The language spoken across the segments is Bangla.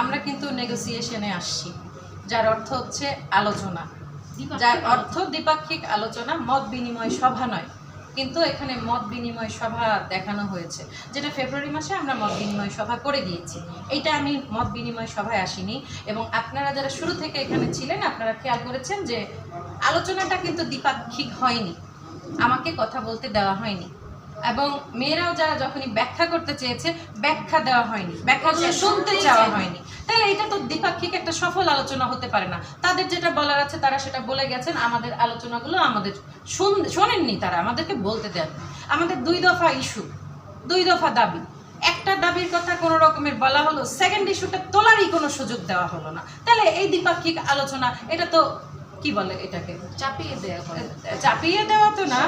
আমরা কিন্তু নেগোসিয়েশনে আসছি যার অর্থ হচ্ছে আলোচনা। যার অর্থ দ্বিপাক্ষিক আলোচনা মত বিনিময় সভা নয়। কিন্তু এখানে মত বিনিময় সভা দেখানো হয়েছে যেটা ফেব্রুয়ারি মাসে আমরা মত বিনিময় সভা করে দিয়েছি। এইটা আমি মত বিনিময় সভায় আসিনি এবং আপনারা যারা শুরু থেকে এখানে ছিলেন আপনারা খেয়াল করেছেন যে আলোচনাটা কিন্তু দ্বিপাক্ষিক হয়নি। আমাকে কথা বলতে দেওয়া হয়নি। এবং মেয়েরাও যারা যখনই ব্যাখ্যা করতে চেয়েছে, ব্যাখ্যা দেওয়া হয়নি, ব্যাখ্যা শুনতে চাওয়া হয়নি। তাহলে এটা তো দ্বিপাক্ষিক একটা সফল আলোচনা হতে পারে না। তাদের যেটা বলার আছে তারা সেটা বলে গেছেন, আমাদের আলোচনাগুলো আমাদের শুন- শোনেননি তারা, আমাদেরকে বলতে দেন আমাদের দুই দফা ইস্যু, দুই দফা দাবি। একটা দাবির কথা কোনো রকমের বলা হলো সেকেন্ড ইস্যুটা তোলারই কোনো সুযোগ দেওয়া হলো না। তাহলে এই দ্বিপাক্ষিক আলোচনা, এটা তো কি বলে এটাকে? চাপিয়ে দেওয়া হয়। চাপিয়ে দেওয়া তো না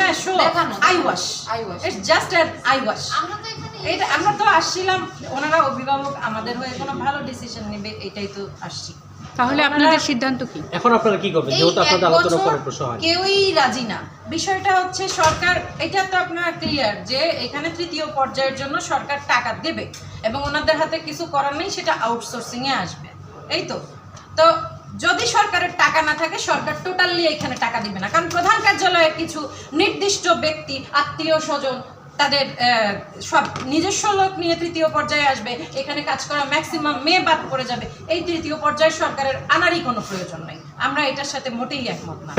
হ্যাঁ শো দেখানো। Eyewash. Eyewash। It's just an eyewash. আমরা তো এখানে এটা আমরা তো আসছিলাম ওনারা অভিভাবক আমাদের হয়ে কোনো ভালো ডিসিশন নেবে এটাই তো আসছি। তাহলে আপনাদের সিদ্ধান্ত কি? এখন আপনারা কি করবেন? যেহেতু আপনাদের আলোচনা বছর ফলপ্রসূ হয় কেউই রাজি না। বিষয়টা হচ্ছে সরকার এটা তো আপনার ক্লিয়ার যে এখানে তৃতীয় পর্যায়ের জন্য সরকার টাকা দেবে এবং ওনাদের হাতে কিছু করার নেই সেটা আউটসোর্সিং এ আসবে। এই তো। তো যদি সরকারের টাকা না থাকে, সরকার টোটালি এখানে টাকা দিবে না। কারণ প্রধান কার্যালয়ে কিছু নির্দিষ্ট ব্যক্তি, আত্মীয় স্বজন, তাদের সব নিজস্ব লোক নিয়ে তৃতীয় পর্যায়ে আসবে, এখানে কাজ করা ম্যাক্সিমাম মেয়ে বাদ পড়ে যাবে। এই তৃতীয় পর্যায়ে সরকারের আনারই কোনো প্রয়োজন নেই। আমরা এটার সাথে মোটেই একমত না।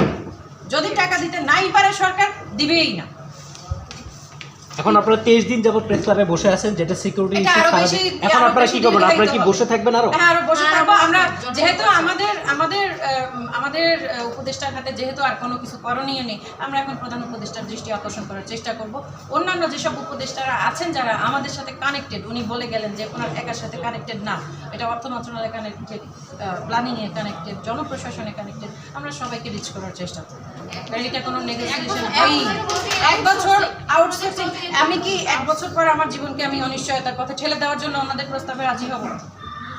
যদি টাকা দিতে নাই পারে সরকার, দিবেই না। এখন আপনারা তেইশ দিন যাবত প্রেস ক্লাবে বসে আছেন যেটা সিকিউরিটি এখন আপনারা কি করবেন? আপনারা কি বসে থাকবেন আরও? হ্যাঁ আরও বসে হ্যাঁ, থাকব। আমরা যেহেতু আমাদের আমাদের আমাদের উপদেষ্টার হাতে যেহেতু আর কোনো কিছু করণীয় নেই আমরা এখন প্রধান উপদেষ্টার দৃষ্টি আকর্ষণ করার চেষ্টা করব। অন্যান্য যেসব উপদেষ্টারা আছেন যারা আমাদের সাথে কানেক্টেড উনি বলে গেলেন যে ওনার একার সাথে কানেক্টেড না। এটা অর্থ মন্ত্রণালয় কানেক্টেড প্ল্যানিংয়ে কানেক্টেড জনপ্রশাসনে কানেক্টেড আমরা সবাইকে রিচ করার চেষ্টা করব। এটা কোনো নেগোসিয়েশন এক বছর আউটসোর্সিং আমি কি এক বছর পর আমার জীবনকে আমি অনিশ্চয়তার পথে ঠেলে দেওয়ার জন্য ওনাদের প্রস্তাবে রাজি হব।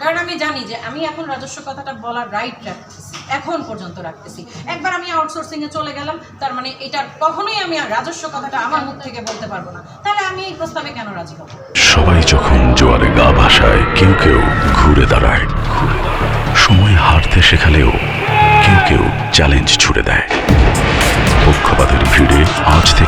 কারণ আমি জানি যে আমি এখন রাজস্ব কথাটা বলার রাইট রাখতেছি, এখন পর্যন্ত রাখতেছি। একবার আমি আউটসোর্সিং এ চলে গেলাম, তার মানে এটা কখনোই আমি আর রাজস্ব কথাটা আমার মুখ থেকে বলতে পারব না। তাহলে আমি এই প্রস্তাবে কেন রাজি হব? সবাই যখন জোয়ারে গা ভাসায়, কেউ কেউ ঘুরে দাঁড়ায়। ঘুরে দাঁড়ায়। সময় হারতে শেখালেও কেউ কেউ চ্যালেঞ্জ ছুড়ে দেয়। পক্ষপাতের ভিড়ে আজ থেকে